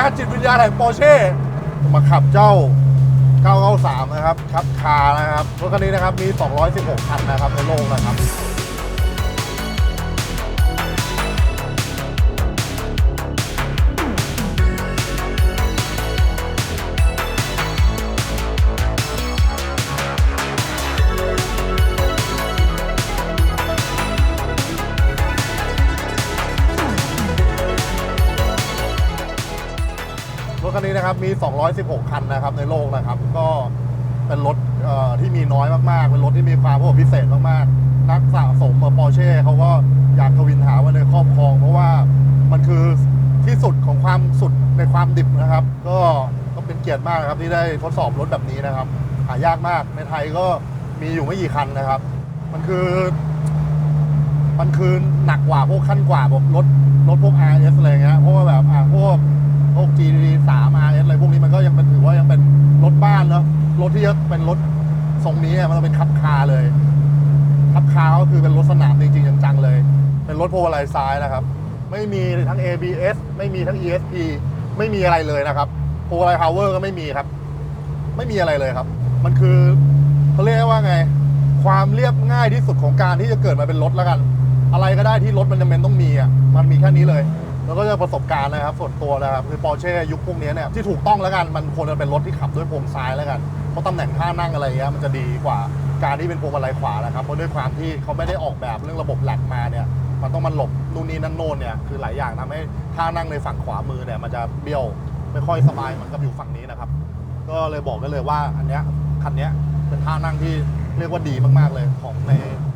นะจิตวิญญาณแห่งปอร์เช่มาขับเจ้า 993 นะครับ ครับคาร์นะครับรถคันนี้นะครับ มี 216 คันนะครับในโลกนะครับ รถคันนี้นะครับมี 216 คันนะครับในโลกนะครับ ก็เป็นรถที่มีน้อยมากๆ เป็นรถที่มีความพิเศษมากๆ นักสะสมปอร์เช่เขาก็อยากทวินหาไว้ในครอบครอง เพราะว่ามันคือที่สุดของความสุดในความดิบนะครับ ก็ก็เป็นเกียรติมากครับที่ได้ทดสอบรถแบบนี้นะครับ หายากมากในไทยก็มีอยู่ไม่กี่คันนะครับ มันคือ มันคือหนักกว่าพวกขั้นกว่าแบบรถรถพวก RS อะไรเงี้ยเพราะว่าแบบอะพวก พวก GD 3 RS อะไรพวกนี้มันก็ยังเป็นถือว่ายังเป็นรถบ้านเนอะรถที่จะเป็นรถทรงนี้มันเป็นคับคาเลยคับคาก็คือเป็นรถสนามจริงๆจังๆเลย เป็นรถโพวงมาลัยซ้ายนะครับ ไม่มีทั้ง ABS ไม่มีทั้ง ESP ไม่มีอะไรเลยนะครับโพวงมาลัยพาวเวอร์ก็ไม่มีครับ ไม่มีอะไรเลยครับ มันคือเขาเรียกว่าไง ความเรียบง่ายที่สุดของการที่จะเกิดมาเป็นรถแล้วกัน อะไรก็ได้ที่รถมันจำเป็นต้องมีอะมันมีแค่นี้เลย แล้วก็จะประสบการณ์นะครับส่วนตัวนะครับคือปอร์เช่ยุคพวกนี้เนี่ยที่ถูกต้องแล้วกันมันควรจะเป็นรถที่ขับด้วยพวงซ้ายแล้วกันเพราะตำแหน่งท่านั่งอะไรเงี้ยมันจะดีกว่าการที่เป็นพวงมาลัยขวานะครับเพราะด้วยความที่เขาไม่ได้ออกแบบเรื่องระบบแหลกมาเนี่ยมันต้องมันหลบนู่นนี่นั่นโน่นเนี่ยคือหลายอย่างทำให้ท่านั่งในฝั่งขวามือเนี่ยมันจะเบี้ยวไม่ค่อยสบายเหมือนกับอยู่ฝั่งนี้นะครับ ก็เลยบอกได้เลยว่าอันเนี้ยคันเนี้ยเป็นท่านั่งที่เรียกว่าดีมากๆเลยของใน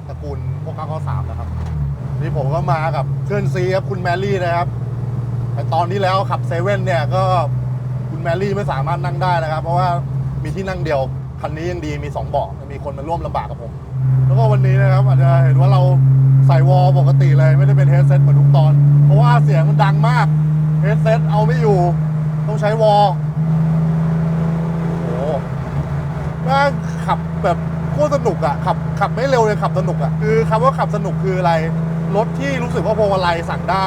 ตระกูลพวก993นะครับ นี่ผมก็มากับเพื่อนซีครับคุณแมรี่นะครับ แต่ตอนที่แล้วขับเซเว่นเนี่ยก็คุณแมรี่ไม่สามารถนั่งได้นะครับ เพราะว่ามีที่นั่งเดียวคันนี้ยังดีมี2เบาะมีคนมาร่วมลำบากกับผม แล้วก็วันนี้นะครับอาจจะเห็นว่าเราใส่วอลปกติเลยไม่ได้เป็นเฮดเซตเหมือนทุกตอน เพราะว่าเสียงมันดังมากเฮดเซตเอาไม่อยู่ ต้องใช้วอลโอ้โหแม่งขับแบบโคตรสนุกอะขับขับไม่เร็วเลยขับสนุกอะคือคำว่าขับสนุกคืออะไร รถที่รู้สึกว่าพวงมาลัยสั่งได้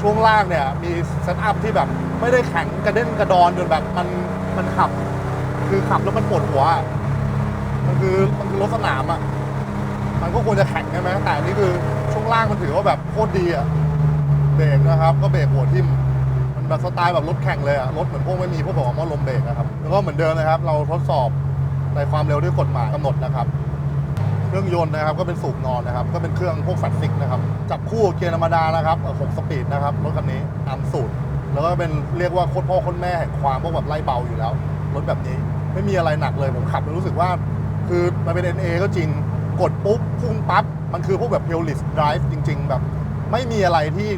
ช่วงล่างเนี่ยมีเซตอัพที่แบบไม่ได้แข็งกระเด้นกระดอนจนแบบมันมันขับ คือขับแล้วมันปวดหัวอะมันคือมันคือรถสนามอะมันก็ควรจะแข็งใช่ไหมแต่อันนี่คือช่วงล่างมันถือว่าแบบโคตรดีอะเบรกนะครับ ก็เบรกหัวทิ่มมันแบบสไตล์แบบรถแข่งเลยอะรถเหมือนพวกไม่มีพวกบอกว่าลมเบรกนะครับแล้วก็เหมือนเดิมนะครับ เราทดสอบในความเร็วที่กฎหมายกำหนดนะครับ เครื่องยนต์นะครับก็เป็นสูบนอนนะครับก็เป็นเครื่องพวกแฟลตซิกนะครับจับคู่เกียร์ธรรมดานะครับเอ่อ6สปีดนะครับรถคันนี้ตามสูตร แล้วก็เป็นเรียกว่าโคตรพ่อโคตรแม่แห่งความพวกแบบไล่เบาอยู่แล้วรถแบบนี้ไม่มีอะไรหนักเลยผมขับแล้วรู้สึกว่า คือมันเป็น NA ก็จริงกดปุ๊บพุ่งปั๊บมันคือพวกแบบ p u r e s t drive จริง ๆ แบบ ไม่มีอะไรที่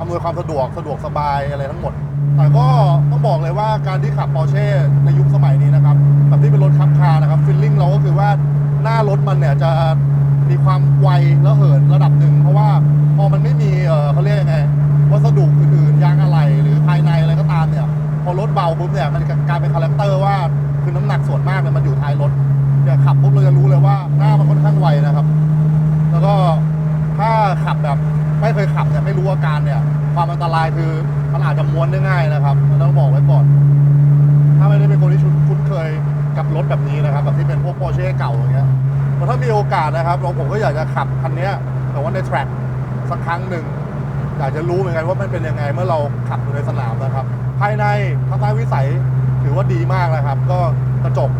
อำนวยความสะดวกสะดวกสบายอะไรทั้งหมด แต่ก็ต้องบอกเลยว่าการที่ขับ Porsche ในยุคสมัยนี้นะครับแบบที่เป็นรถคับคานะครับฟีลลิ่งเราก็คือว่า หน้ารถมันเนี่ยจะมีความไวและเหินระดับหนึ่ง เพราะว่าพอมันไม่มีเออเขาเรียกยังไงวัสดุอื่นๆยางอะไหล่หรือภายในอะไรก็ตามเนี่ย พอรถเบาปุ๊บเนี่ยมันกลายเป็นคาแรคเตอร์ว่าคือน้ำหนักส่วนมากเนี่ยมันอยู่ท้ายรถเนี่ยขับปุ๊บเราจะรู้เลยว่าหน้ามันค่อนข้างไวนะครับ แล้วก็ถ้าขับแบบไม่เคยขับเนี่ยไม่รู้อาการเนี่ย ความอันตรายคือมันอาจจะม้วนได้ง่ายนะครับต้องบอกไว้ก่อน ถ้าไม่ได้เป็นคนที่คุ้นเคย กับรถแบบนี้นะครับแบบที่เป็นพวก Porsche เก่าอย่างเงี้ยแต่ถ้ามีโอกาสนะครับเราผมก็อยากจะขับคันนี้แต่ว่าในแทร็กสักครั้งหนึ่งอยากจะรู้เหมือนกันว่ามันเป็นยังไงเมื่อเราขับอยู่ในสนามนะครับ ภายในทัศนวิสัยถือว่าดีมากนะครับ ก็กระจก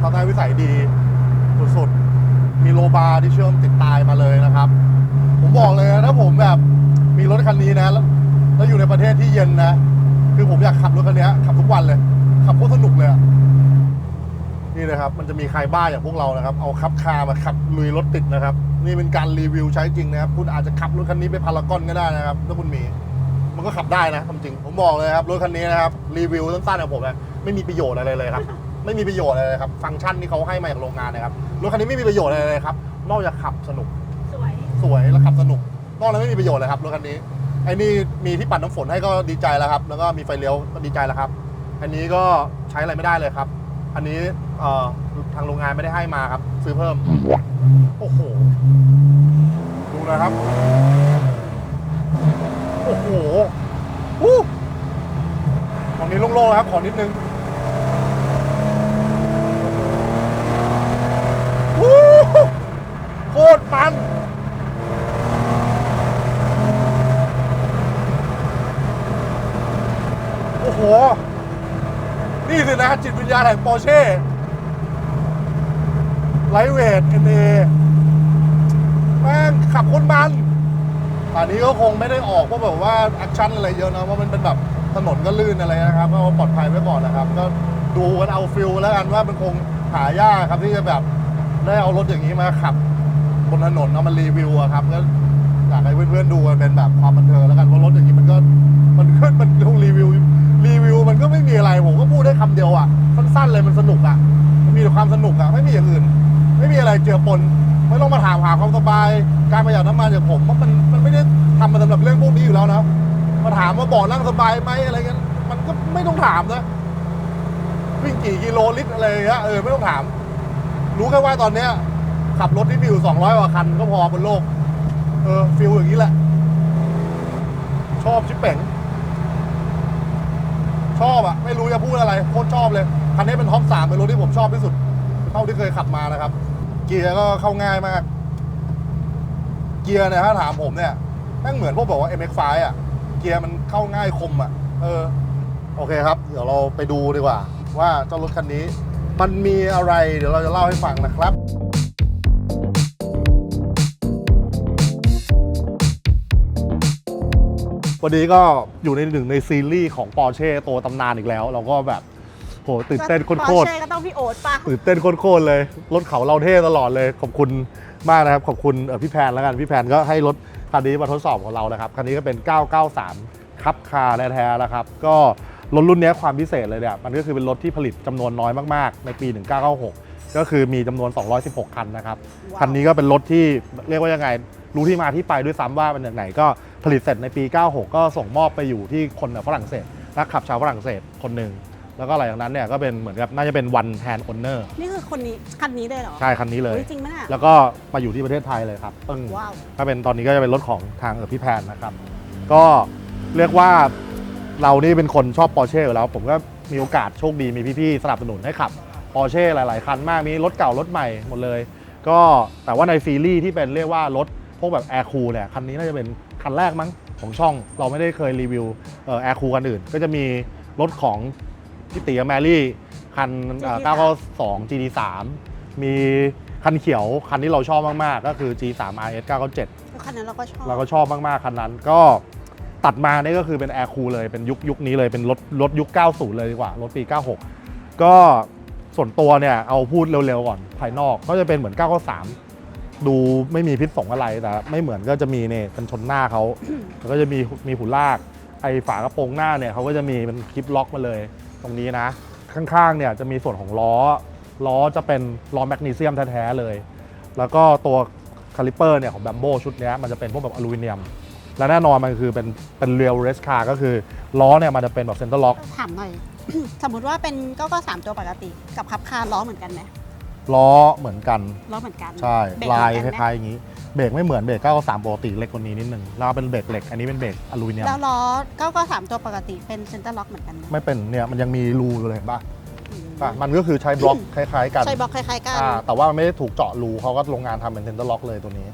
ทัศนวิสัยดีสุดๆมีโลบาร์ที่เชื่อมติดตายมาเลยนะครับ ผมบอกเลยนะถ้าผมแบบมีรถคันนี้นะแล้วแล้วอยู่ในประเทศที่เย็นนะ คือผมอยากขับรถคันนี้ขับทุกวันเลย ขับโคตรสนุกเลยอะ นี่นะครับ มันจะมีใครบ้าอย่างพวกเรานะครับ เอาขับคาร์มาขับลุยรถติดนะครับ นี่เป็นการรีวิวใช้จริงนะครับ คุณอาจจะขับรถคันนี้ไปพารากอนก็ได้นะครับ ถ้าคุณมี มันก็ขับได้นะความจริง ผมบอกเลยครับ รถคันนี้นะครับ รีวิวสั้นๆของผมนะไม่มีประโยชน์อะไรเลยครับ ไม่มีประโยชน์อะไรเลยครับ ฟังก์ชันที่เขาให้มาจากโรงงานนะครับ รถคันนี้ไม่มีประโยชน์อะไรเลยครับ นอกจากขับสนุก สวย สวยและขับสนุก นอกนั้นไม่มีประโยชน์เลยครับรถคันนี้ ไอ้นี่มีที่ปัดน้ำฝนให้ก็ดีใจแล้วครับ แล้วก็มีไฟเลี้ยวก็ดีใจแล้วครับ อันนี้ก็ใช้อะไรไม่ได้เลยครับ อันนี้ เอ่อทางโรงงานไม่ได้ให้มาครับ ซื้อเพิ่ม โอ้โห ดูนะครับ โอ้โหวู้โล่งๆแล้วครับ ขอนิดนึงวู้ฮู้โคตรมันโอ้โห นี่สินะจิตวิญญาณแห่งปอร์เช่ ไลท์เวทเอ็นเอแม่งขับคนมันป่านนี้ก็คงไม่ได้ออกเพราะแบบว่าแอคชั่นอะไรเยอะนะเพรามันเป็นแบบถนนก็ลื่นอะไรนะครับก็ปลอดภัยไว้ก่อนนะครับ ก็ดูกันเอาฟิลแล้วกันว่ามันคงหายากครับที่จะแบบได้เอารถอย่างนี้มาขับบนถนนเอามารีวิวอะครับก็อยากให้เพื่อนๆดูกันเป็นแบบความบันเทิงแล้วกันเพราะรถอย่างนี้มันก็มันก็มันต้องรีวิวรีวิวมันก็ไม่มีอะไรผมก็พูดได้คำเดียวอะสั้นๆเลยมันสนุกอะมันมีแต่ความสนุกอะไม่มีอย่างอื่น ไม่มีอะไรเจือปนไม่ต้องมาถามหาความสบาย การประหยัดน้ำมันจากผมเพราะมันมันไม่ได้ทำมาสำหรับเรื่องพวกนี้อยู่แล้วนะมาถามว่าเบาะนั่งสบายไหมอะไรเงี้ยมันก็ไม่ต้องถามนะวิ่งกี่กิโลลิตรอะไรอย่างเงี้ยเออไม่ต้องถาม รู้แค่ว่าตอนเนี้ยขับรถที่มีอยู่200กว่าคันก็พอบนโลก เออฟิลอย่างนี้แหละ ชอบชิปเป๋งชอบอะไม่รู้จะพูดอะไรโคตรชอบเลย คันนี้เป็นท็อปสามเป็นรถที่ผมชอบที่สุด เท่าที่เคยขับมานะครับ เกียร์ก็เข้าง่ายมาก เกียร์เนี่ยถ้าถามผมเนี่ยแม่งเหมือนพวกบอกว่า MX5 อะ เกียร์มันเข้าง่ายคมอะ เออ โอเคครับ เดี๋ยวเราไปดูดีกว่า ว่าเจ้ารถคันนี้ มันมีอะไร เดี๋ยวเราจะเล่าให้ฟังนะครับวันนี้ก็อยู่ในหนึ่งในซีรีส์ของ Porsche ตัวตำนานอีกแล้ว เราก็แบบ หตื่นเต้นโคปอตรร์เช่ก็ต้องพี่โอ๊ตป่ะๆตื่นเต้นโคตรๆเลย รถเขาเราเท่ตลอดเลย ขอบคุณมากนะครับ ขอบคุณเอ่อพี่แพนแล้วกัน พี่แพนก็ให้รถคันนี้มาทดสอบของเรานะครับ คันนี้ก็เป็น 993 คับคาร์แท้ๆนะครับ ก็รถรุ่นนี้ความพิเศษเลยเนี่ย มันก็คือเป็นรถที่ผลิตจำนวนน้อยมากๆ ในปี 1996 ก็คือมีจำนวน 216 คันนะครับว้าวคันนี้ก็เป็นรถที่เรียกว่ายังไง รู้ที่มาที่ไปด้วยซ้ำว่ามันจากไหนก็ผลิตเสร็จในปี 96 ก็ส่งมอบไปอยู่ที่คนฝรั่งเศสนักขับชาวฝรั่งเศสคนหนึ่ง แล้วก็หลังจากนั้นเนี่ยก็เป็นเหมือนกับน่าจะเป็น one hand owner นี่คือคนนี้คันนี้เลยเหรอใช่คันนี้เลยอุ๊จริงไหมน่ะ แล้วก็มาอยู่ที่ประเทศไทยเลยครับปึ้งว้าว ถ้าเป็นตอนนี้ก็จะเป็นรถของทางเออพี่แพนนะครับ ก็เรียกว่าเรานี่เป็นคนชอบปอร์เช่อยู่แล้ว ผมก็มีโอกาสโชคดีมีพี่ๆสนับสนุนให้ขับปอร์เช่หลายๆ คันมากมีรถเก่ารถใหม่หมดเลย ก็แต่ว่าในซีรีส์ที่เป็นเรียกว่ารถพวกแบบแอร์คูลเนี่ยคันนี้น่าจะเป็นคันแรกมั้งของช่อง เราไม่ได้เคยรีวิวเอ่อแอร์คูลคันอื่น ก็จะมีรถของ พี่ตีกับแมรี่ คันเอ่อ GT3 992 GT3 มีคันเขียวคันที่เราชอบมาก ๆ ก็คือ G3 RS 997คันนั้นเราก็ชอบ เราก็ชอบมาก ๆ คันนั้นก็ตัดมาเนี่ยก็คือเป็นแอร์คูลเลยเป็นยุคยุคนี้เลยเป็นรถรถยุค 90 เลยดีกว่า รถปี 96 ก็ส่วนตัวเนี่ยเอาพูดเร็ว ๆ ก่อนภายนอก ก็จะเป็นเหมือน 993 ดูไม่มีพิษสงอะไร แต่ไม่เหมือนก็จะมีเนี่ยเป็นชนหน้าเขาแล้วก็จะมีมีหุ่นลาก ไอ้ฝากระโปรงหน้าเนี่ยเขาก็จะมีเป็นคลิปล็อกมาเลย ตรงนี้นะ ข้างๆเนี่ยจะมีส่วนของล้อ ล้อจะเป็นล้อแมกนีเซียมแท้ๆเลย แล้วก็ตัวคาลิปเปอร์เนี่ยของแบมโบชุดเนี้ยมันจะเป็นพวกแบบอลูมิเนียม และแน่นอนมันคือเป็นเป็นเรียลเรสคาร์ก็คือล้อเนี่ยมันจะเป็นแบบเซนเตอร์ล็อกถามหน่อย สมมติว่าเป็นก็ก็สามตัวปกติกับขับคาร์ล้อเหมือนกันไหมล้อเหมือนกัน ล้อเหมือนกันใช่เบรกลายเหคมือนกันไหมล้ายๆอย่างนี้ เบรกไม่เหมือนเบรก993ปกติเล็กกว่านี้นิดนึงแล้วเป็นเบรกเหล็กอันนี้เป็นเบรกอลูมิเนียมแล้วล้อก็ก็สามตัวปกติเป็นเซนเตอร์ล็อกเหมือนกันไหมไม่เป็นเนี่ยมันยังมีรูอยู่เลยเห็นปะอืมป่ะมันก็คือใช้บล็อกคล้ายๆกันใช่บล็อกคล้ายๆกันอ่าแต่ว่ามันไม่ได้ถูกเจาะรูเขาก็โรงงานทำเป็นเซนเตอร์ล็อกเลยตัวนี้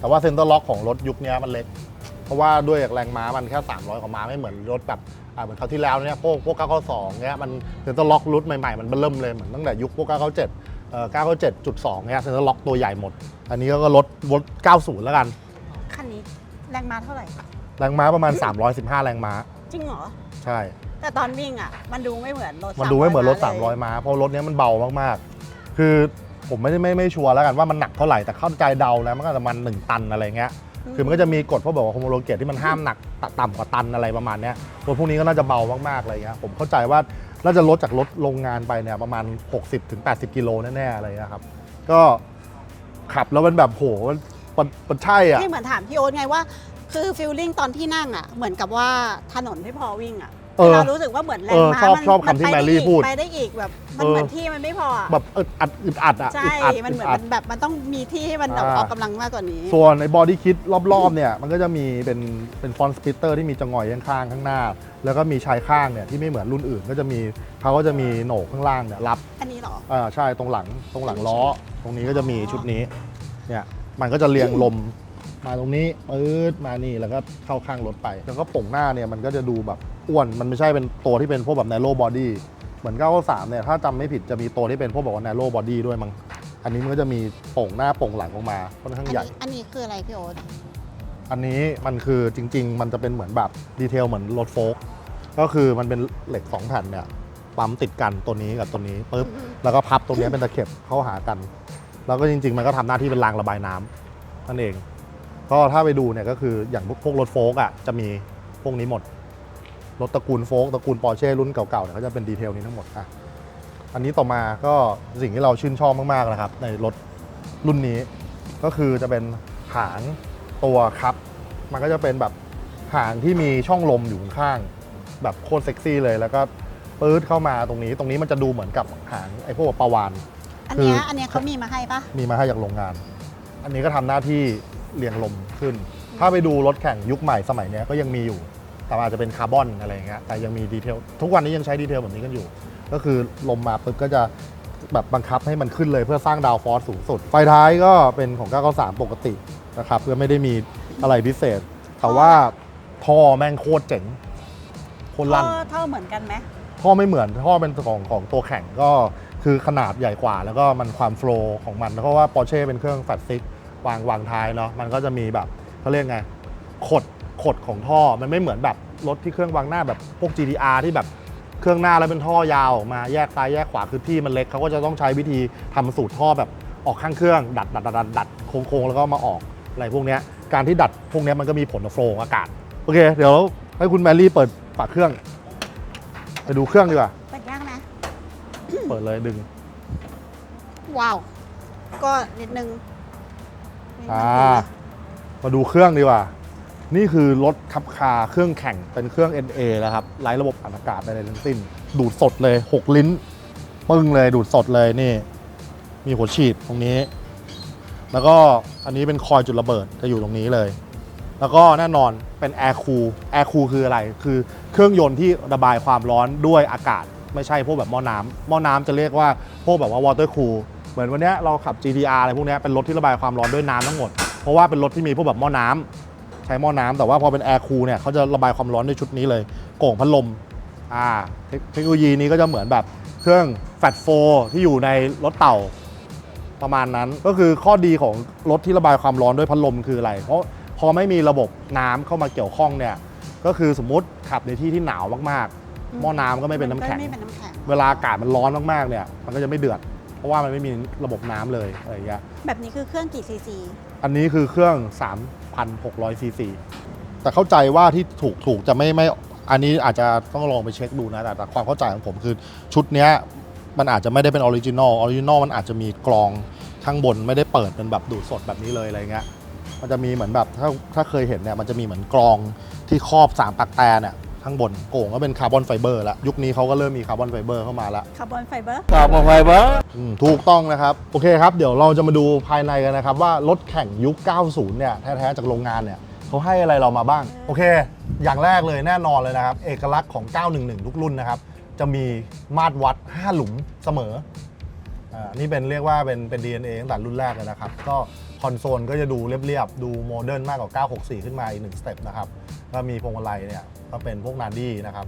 แต่ว่าเซนเตอร์ล็อกของรถยุคเนี้ยมันเล็ก เพราะว่าด้วยแรงม้ามันแค่ 300กว่าม้าไม่เหมือนรถแบบอ่าเหมือนคราวที่แล้วเนี่ยพวกพวก992เนี้ยมันเซนเตอร์ล็อกรุ่นใหม่ๆมันเริ่มเลยเหมือนตั้งแต่ยุคพวก997เอ่อ997.2เนี้ยเซนเตอร์ล็อกตัวใหญ่หมด อันนี้ก็รถรถ90 แล้วกัน คันนี้แรงม้าเท่าไหร่ แรงม้าประมาณ 315 แรงม้า จริงเหรอ ใช่ แต่ตอนวิ่งอะ มันดูไม่เหมือนรถมันดูไม่เหมือนรถลย300 ม้า เพราะรถเนี้ยมันเบามากๆ คือผมไม่ได้ไม่ไม่ชัวร์แล้วกันว่ามันหนักเท่าไหร่ แต่เข้าใจเดาแล้วมันก็จะประมัน1ตันอะไรเงี้ย คือมันก็จะมีกฎเพราะบอกว่าโฮโมโลเกตที่มันห้ามหนักตต่ำกว่าตันอะไรประมาณเนี้ยรถพวกนี้ก็น่าจะเบามากๆอะไรเงี้ย ผมเข้าใจว่าน่าจะลดจากรถโรงงานไปเนี่ยประมาณ 60-80ถึง80กิโลแน่ๆอะไรเงี้ยครับ ก็ ขับแล้วมันแบบโหมันมันมันใช่อะ นี่เหมือนถามพี่โอ๊ตไงว่า คือฟิลลิ่งตอนที่นั่งอะ เหมือนกับว่าถนนไม่พอวิ่งอะ เออเรารู้สึกว่าเหมือนแรเองอม้าชอบมันชอบคำที่นไปแมรี่ไอีกพูดไปได้อีกแบบมันเออ เหมือนที่มันไม่พออะแบบอึดอัดอึดอัดอะใช่ อึดอัดมันเหมือนดมันแบบมันต้องมีที่ให้มันแบบอ่า ออกกำลังมากกว่านี้ ส่วนในบอดี้คิดรอบๆเนี่ยมันก็จะมีเป็นเป็นฟอนต์สปิตเตอร์ที่มีจะงอยข้างๆข้างหน้า แล้วก็มีชายข้างเนี่ยที่ไม่เหมือนรุ่นอื่น ก็จะมีเขาก็จะมีโหนกข้างล่างเนี่ยรับอันนี้เหรอ อ่าใช่ตรงหลังตรงหลังล้อ ตรงนี้ก็จะมีชุดนี้เนี่ยมันก็จะเรียงลม มาตรงนี้ปื๊ดมานี่แล้วก็เข้าข้างรถไป แล้วก็ป่งหน้าเนี่ยมันก็จะดูแบบอ้วนมันไม่ใช่เป็นตัวที่เป็นพวกแบบ narrow body เหมือน993เนี่ยถ้าจำไม่ผิดจะมีตัวที่เป็นพวกแบบว่า narrow body ด้วยมั้งอันนี้มันก็จะมีโป่งหน้าโป่งหลังออกมาค่อนข้างอันใหญ่นี้อันนี้คืออะไรพี่โอ๊ตอันนี้มันคือจริง ๆ มันจะเป็นเหมือนแบบดีเทลเหมือนรถโฟล์กก็คือมันเป็นเหล็ก2แผ่นเนี่ยปั๊มติดกันตัวนี้กับตัวนี้ปุ๊บแล้วก็พับตรงนี้เป็นตะเข็บเข้าหากัน แล้วก็จริง ๆ มันก็ทำหน้าที่เป็นรางระบายน้ำนั่นเอง ก็ถ้าไปดูเนี่ยก็คืออย่างพวกรถโฟล์กอะจะมีพวกนี้หมด รถตระกูลโฟล์กตระกูลปอร์เช่รุ่นเก่าๆเนี่ยก็จะเป็นดีเทลนี้ทั้งหมดอะอันนี้ต่อมาก็สิ่งที่เราชื่นชอบมากๆนะครับ ในรถรุ่นนี้ก็คือจะเป็นหางตัวครับ มันก็จะเป็นแบบหางที่มีช่องลมอยู่ข้างๆแบบโคตรเซ็กซี่เลยแล้วก็ปื๊ดเข้ามาตรงนี้ ตรงนี้มันจะดูเหมือนกับหางไอ้พวกปลาวานอันเนี้ยคืออัอันเนี้ยเขามีมาให้ปะมีมาให้จากโรงงาน อันนี้ก็ทำหน้าที่ เรียงลมขึ้น ถ้าไปดูรถแข่งยุคใหม่สมัยเนี้ยก็ยังมีอยู่ แต่อาจจะเป็นคาร์บอนอะไรอย่างเงี้ยแต่ยังมีดีเทลทุกวันนี้ยังใช้ดีเทลแบบนี้กันอยู่ ก็คือลมมาปุ๊บก็จะแบบบังคับให้มันขึ้นเลยเพื่อสร้างดาวฟอร์สสูงสุด ไฟท้ายก็เป็นของ 993 ปกตินะครับก็ไม่ได้มีอะไรพิเศษ แต่ว่าท่อแม่งโคตรเจ๋งโคตรลั่น ท่อท่อเหมือนกันไหมท่อไม่เหมือนท่อเป็นของของตัวแข่งก็คือขนาดใหญ่กว่า แล้วก็มันความโฟล์ของมัน เพราะว่า Porsche เป็นเครื่องแฟตซิก วางวางท้ายเนาะมันก็จะมีแบบเขาเรียกไงขดขดของท่อมันไม่เหมือนแบบรถที่เครื่องวางหน้าแบบพวก GTR ที่แบบเครื่องหน้าแล้วเป็นท่อยาวออกมาแยกซ้ายแยกขวาคือที่มันเล็กเขาก็จะต้องใช้วิธีทำสูตรท่อแบบออกข้างเครื่อง ดัดดัดดัดดัดดัดโค้งๆแล้วก็มาออกอะไรพวกเนี้ยการที่ดัดพวกเนี้ยมันก็มีผลต่อโฟล์ของอากาศโอเค เดี๋ยวให้คุณแมรี่เปิดฝาเครื่องไปดูเครื่องดีกว่าเปิดยากไหมเปิดเลยดึง ว้าว ก็นิดนึง อ่ามาดูเครื่องดีกว่า นี่คือรถขับคาเครื่องแข่งเป็นเครื่อง NA แล้วครับไร้ระบบอัดอากาศใดๆทั้งสิ้น ดูดสดเลย 6 ลิ้น ปึ้งเลยดูดสดเลยนี่ มีหัวฉีดตรงนี้ แล้วก็อันนี้เป็นคอยจุดระเบิดจะอยู่ตรงนี้เลย แล้วก็แน่นอนเป็นแอร์คูลแอร์คูลคืออะไร คือเครื่องยนต์ที่ระบายความร้อนด้วยอากาศ ไม่ใช่พวกแบบหม้อน้ำหม้อน้ำจะเรียกว่าพวกแบบว่าวอเตอร์คูล เหมือนวันเนี้ยเราขับ GTR อะไรพวกเนี้ยเป็นรถที่ระบายความร้อนด้วยน้ำทั้งหมด เพราะว่าเป็นรถที่มีพวกแบบหม้อน้ำใช้หม้อน้ำแต่ว่าพอเป็นแอร์คูลเนี่ยเขาจะระบายความร้อนด้วยชุดนี้เลยโก่งพัดลมอ่าเทคเทคโนโลยีนี้ก็จะเหมือนแบบเครื่องแฟตโฟที่อยู่ในรถเต่าประมาณนั้นก็คือข้อดีของรถที่ระบายความร้อนด้วยพัดลมคืออะไร เพราะพอไม่มีระบบน้ำเข้ามาเกี่ยวข้องเนี่ยก็คือสมมุติขับในที่ที่หนาวมากๆหม้อน้ำก็ไม่เป็นน้ำแข็งไม่เป็นน้ำแข็ง เวลาอากาศมันร้อนมากๆเนี่ยมันก็จะไม่เดือด เพราะว่ามันไม่มีระบบน้ำเลยอะไรอย่างเงี้ย แบบนี้คือเครื่องกี่ซีซี อันนี้คือเครื่อง 3,600 ซีซี แต่เข้าใจว่าที่ถูกถูกจะไม่ไม่ อันนี้อาจจะต้องลองไปเช็คดูนะ แต่แต่ความเข้าใจของผมคือชุดเนี้ยมันอาจจะไม่ได้เป็นออริจินอล ออริจินอลมันอาจจะมีกรองข้างบนไม่ได้เปิดเป็นแบบดูดสดแบบนี้เลยอะไรเงี้ย มันจะมีเหมือนแบบถ้าถ้าเคยเห็นเนี่ยมันจะมีเหมือนกรองที่ครอบสามปากแตนเนี่ย ข้างบนโก่งก็เป็นคาร์บอนไฟเบอร์แล้วยุคนี้เขาก็เริ่มมีคาร์บอนไฟเบอร์เข้ามาแล้วคาร์บอนไฟเบอร์อืมถูกต้องนะครับ โอเคครับ เดี๋ยวเราจะมาดูภายในกันนะครับ ว่ารถแข่งยุค 90 เนี่ย แท้ๆ จากโรงงานเนี่ยเขาให้อะไรเรามาบ้าง โอเค อย่างแรกเลยแน่นอนเลยนะครับ เอกลักษณ์ของ 911 ทุกรุ่นนะครับ จะมีมาตรวัด 5 หลุมเสมอ อ่านี่เป็นเรียกว่าเป็นเป็น DNA ตั้งแต่รุ่นแรกเลยนะครับ ก็คอนโซลก็จะดูเรียบๆ ดูโมเดิร์นมากกว่า 964 ขึ้นมาอีกหนึ่งสเต็ปนะครับ ก็มีพวงมาลัยเนี่ยก็เป็นพวกนาดี้นะครับ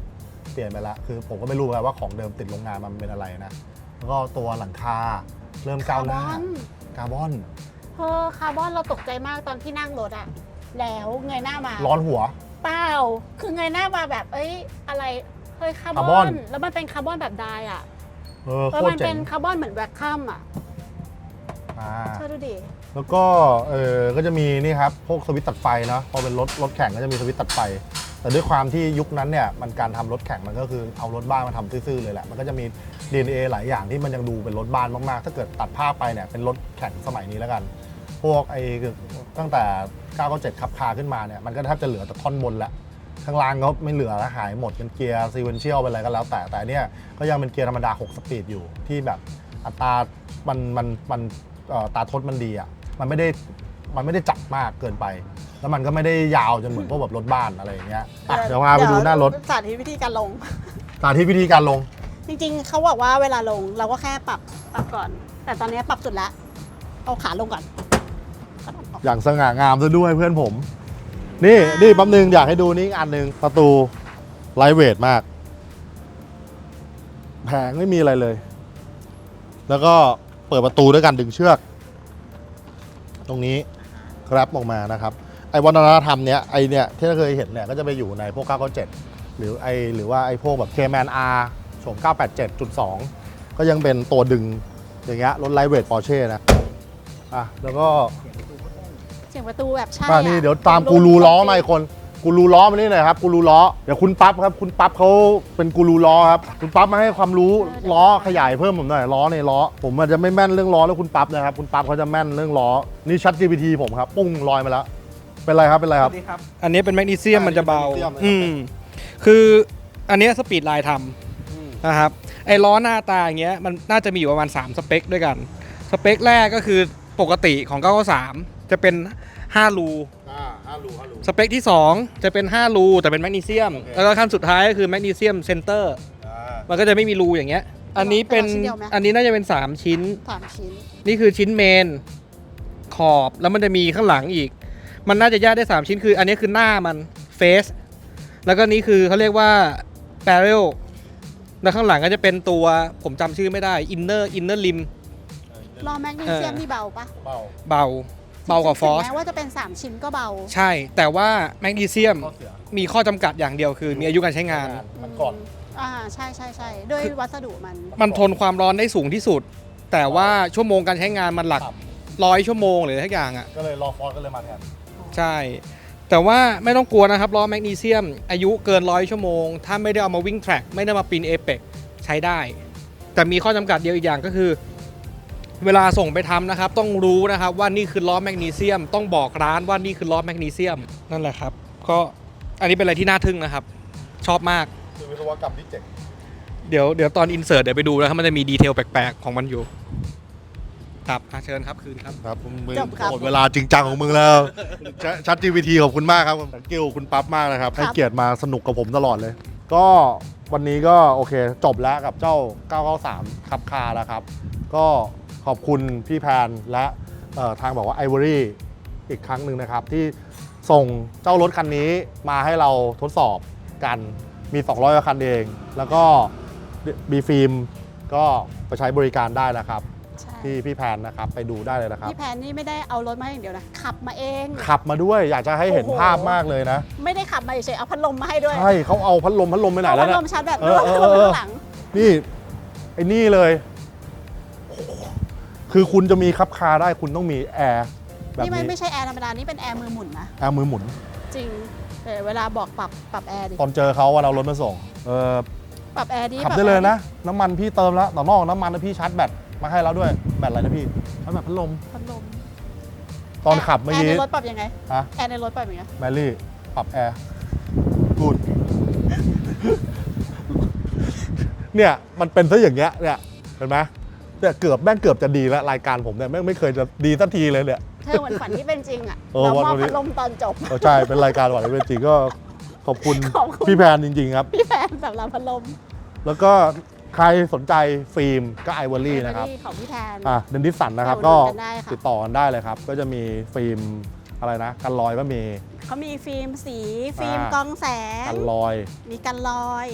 เปลี่ยนไปละคือผมก็ไม่รู้แล้วว่าของเดิมติดโรงงานมันเป็นอะไรนะ แล้วก็ตัวหลังคาเริ่มก้าวหน้าคาร์บอนเออคาร์บอนเราตกใจมากตอนที่นั่งรถอะแล้วเงยหน้ามาร้อนหัว เปล่า คือเงยหน้ามาแบบเอ้ยอะไรเฮ้ยคาร์คาร์บบออน น แล้วมันเป็นคาร์บอนแบบไดอะเออเอโคอตมัรนเจ๋เป็นงคาร์บอนเหมือนแวคคัมอะอ่าเชื่อดูดิ แล้วก็เออก็จะมีนี่ครับพวกสวิตช์ตัดไฟเนาะพอเป็นรถรถแข่งก็จะมีสวิตช์ตัดไฟ แต่ด้วยความที่ยุคนั้นเนี่ยมันการทำรถแข่งมันก็คือเอารถบ้านมาทำซื่อๆเลยแหละมันก็จะมี DNA หลายอย่างที่มันยังดูเป็นรถบ้านมากๆ ถ้าเกิดตัดภาพไปเนี่ยเป็นรถแข่งสมัยนี้แล้วกัน พวกไอ้ตั้งแต่ 997ขับคาขึ้นมาเนี่ยมันก็แทบจะเหลือแต่ท่อนบนแล้วข้างล่างก็ไม่เหลือแล้วหายหมดเป็นเกียร์ซีเวนเชียลเป็นอะไรก็แล้ว แต่แต่เนี่ยก็ยังเป็นเกียร์ธรรมดา 6 สปีดอยู่ที่แบบอัตรามันมันมันเอ่อตาทดมันดีอะ มันไม่ได้มันไม่ได้จัดมากเกินไป แล้วมันก็ไม่ได้ยาวจนเหมือนพวกแบบรถบ้านอะไรอย่างเงี้ยอะเดี๋ยวพาไปดูหน้ารถสาธิตวิธีการลง สาธิตวิธีการลง จริงๆ เขาบอกว่าเวลาลงเราก็แค่ปรับปรับก่อน แต่ตอนนี้ปรับสุดแล้วเอาขาลงก่อนขาลงก่อนอย่างสง่างามซะด้วยเพื่อนผมนี่อ่านี่นี่แป๊บนึงอยากให้ดูนี่อีกอันหนึ่งประตูไลท์เวทมาก แผงไม่มีอะไรเลย แล้วก็เปิดประตูด้วยการดึงเชือก ตรงนี้ครับออกมานะครับ ไอ้วัฒนธรรมเนี้ยไอเนี้ยที่เราเคยเห็นเนี่ยก็จะไปอยู่ในพวก 997 หรือไอหรือว่าไอพวกแบบ K-Man R โฉม987.2 ก็ยังเป็นตัวดึงอย่างเงี้ยรถไลท์เวทปอร์เช่นะอะแล้วก็เสียงประตูแบบใช่มาอะนี่เดี๋ยวตามกูรูล้อมาอีกคน กูรูล้อมานี่หน่อยครับกูรูล้อเดี๋ยวคุณปั๊บครับ คุณปั๊บเขาเป็นกูรูล้อครับคุณปั๊บมาให้ความรู้ล้อขยายเพิ่มผมหน่อยล้อในล้อ ผมอาจจะไม่แม่นเรื่องล้อแล้วคุณปั๊บนะครับคุณปั๊บเขาจะแม่นเรื่องล้อนี่ชัด GPT ผมครับปุ้งลอยมาแล้ว เป็นไรครับเป็นไรครับอันนี้เป็นแมกนีเซียมอ่ามันจะเบา แมกนีเซียมนะครับ อืม คืออันเนี้ยสปีดไลน์ทำนะครับ ไอ้ล้อหน้าตาอย่างเงี้ยมันน่าจะมีอยู่ประมาณ 3 สเปคด้วยกัน สเปคแรกก็คือปกติของ 993 จะเป็น 5 รู อ่าห้ารูห้ารู สเปคที่ 2 จะเป็น 5 รูแต่เป็นแมกนีเซียม โอเค แล้วก็ขั้นสุดท้ายก็คือแมกนีเซียมเซนเตอร์ อ่ามันก็จะไม่มีรูอย่างเงี้ย อันนี้เป็นชิ้นเดียวไหม อันนี้น่าจะเป็น 3 ชิ้น สามชิ้น นี่คือชิ้นเมน ขอบ แล้วมันจะมีข้างหลังอีก มันน่าจะแยกได้ 3 ชิ้นคือ อันนี้คือหน้ามันเฟส แล้วก็นี่คือเขาเรียกว่า b a r r e l แล้วข้างหลังก็จะเป็นตัวผมจำชื่อไม่ได้ inner inner rim ล้อแมกนีเซียมเออนี่เบาปะเบา เบา เบากว่าฟอส ถึงแม้ว่าจะเป็น 3 ชิ้นก็เบา ใช่ แต่ว่าแมกนีเซียมข้อเสียมีข้อจำกัดอย่างเดียวคือมีอายุการใช้งาน มันก่อน อ่าใช่ใช่ใช่ด้วยวัสดุมัน มันทนความร้อนได้สูงที่สุด แต่ว่าชั่วโมงการใช้งานมันหลักครับ ร้อยชั่วโมงหรือทุกอย่างอะ ก็เลยรอฟอสก็เลยมาแทน ใช่ แต่ว่าไม่ต้องกลัวนะครับล้อแมกนีเซียม อายุเกินร้อยชั่วโมง ถ้าไม่ได้เอามาวิ่งแทร็กไม่ได้มาปีนเอเปกใช้ได้ แต่มีข้อจำกัดเดียวอีกอย่างก็คือ เวลาส่งไปทำนะครับ ต้องรู้นะครับว่านี่คือล้อแมกนีเซียม ต้องบอกร้านว่านี่คือล้อแมกนีเซียมนั่นแหละครับ ก็อันนี้เป็นอะไรที่น่าทึ่งนะครับ ชอบมาก คือวิศวกรรมที่เจ๋งเดี๋ยวเดี๋ยวตอนอินเสิร์ตเดี๋ยวไปดูนะครับมันจะมีดีเทลแปลกๆของมันอยู่ครับอะเชิญครับคืนครับ ครับมึงจบครับ หมดเวลาจริงจังของมึงแล้วชัด GPT ขอบคุณมากครับผมกิวคุณปั๊บมากนะครับ ให้เกียรติมาสนุกกับผมตลอดเลย ก็วันนี้ก็โอเค จบแล้วกับเจ้า 993ขับคาแล้วครับ ก็ ขอบคุณพี่แพนและเอ่อทางบอกว่า Ivory อีกครั้งหนึ่งนะครับ ที่ส่งเจ้ารถคันนี้มาให้เราทดสอบกันมี 200กว่าคันเอง แล้วก็บีฟิล์มก็ไปใช้บริการได้นะครับใช่ที่พี่แพนนะครับไปดูได้เลยนะครับ พี่แพนนี่ไม่ได้เอารถมาอย่างเดียวนะ ขับมาเอง ขับมาด้วยอยากจะให้เห็นโอ้โหภาพมากเลยนะ ไม่ได้ขับมาเฉยๆเอาพัดลมมาให้ด้วย ใช่เขาเอาพัดลมพัดลมไปไหนเอาแล้วพัดนะลมชาร์จแบตเอด้วอยเออพัดลมเออข้างหลัง นี่ไอ้นี่เลยโอ้โห คือคุณจะมีคับคาได้คุณต้องมีแอร์แบบนี่มันนี้ไม่ใช่แอร์ธรรมดา นี่เป็นแอร์มือหมุนนะ แอร์มือหมุน จริงแต่เวลาบอกปรับปรับแอร์ดิ ตอนเจอเขาวันเอารถมาส่งเออปรับแอร์ดิขับปได้แอร์เลยนะ น้ำมันพี่เติมแล้วต่อนอกน้ำมันนะพี่ชาร์จแบตมาให้เราด้วยแบตอะไรนะพี่ชาร์จแบตพัดลมพัดลมตอนขับเมื่อแอร์กี้ในรถปรับยังไงฮะแอร์ในรถปรับยังไงแมรี่ปรับแอร์กูดเนี่ยมันเป็นซะอย่างเงี้ยเนี่ยเห็นไหม เนี่ยเกือบแม่งเกือบจะดีแล้วรายการผมเนี่ยแม่งไม่เคยจะดีสักทีเลยเนี่ย เธอเหมือนฝันที่เป็นจริงอะเออเราวันมอบนี้ พัดลมตอนจบ เออใช่เป็นรายการหวานเป็นจริงก็ขอบคุณขอบคุณ พี่แพนจริงๆครับ พี่แพนสำหรับพัดลมแล้วก็ใครสนใจฟิล์มก็ไอวอรี่นะครับที่ของพี่แพนอะเดนดิสันนะครับเราก็ดูกันได้ค่ะ ติดต่อกันได้เลยครับ ก็จะมีฟิล์มอะไรนะ กันรอยก็มี เขามีฟิล์มสี ฟิล์มอ่าก องแสง กันรอย มีกันลอย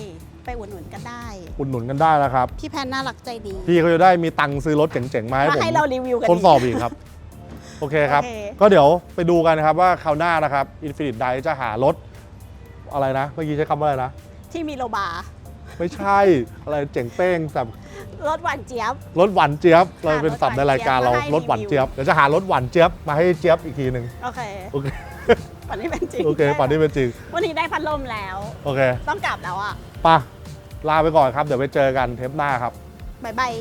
ไปอุดหนุนกันได้อุดหนุนกันได้นะครับพี่แพนน่ารักใจดีพี่เขาจะได้มีตังค์ซื้อรถเจ๋งๆมาให้มาผมให้เรารีวิวกันทดสอบอีกครับ โอเคครับโอเคก็เดี๋ยวไปดูกันนะครับว่าคราวหน้านะครับ Infinite d จะหารถอะไรนะ เมื่อกี้ใช้คำว่าอะไรนะ ที่มีโลบาร์ไม่ใช่อะไรเจ๋งเป้งแต่รถหวานเจี๊ยบรถหวานเจี๊ยบเราเป็นสับในรายการเราหารรถถหานนเจี๊หวาวเจี๊ยยบบเดี๋ยวจะหารถหวานเจี๊ยบมาให้เจี๊ยบอีกทีหนึ่งโอเคโอเคฝันนี้เป็นจริงโอเคป่านนี้เป็นจริง วันนี้ได้พัดลมแล้ว โอเค ต้องกลับแล้วอะไป่ะ ลาไปก่อนครับ เดี๋ยวไปเจอกันเทปหน้าครับ บ๊ายบาย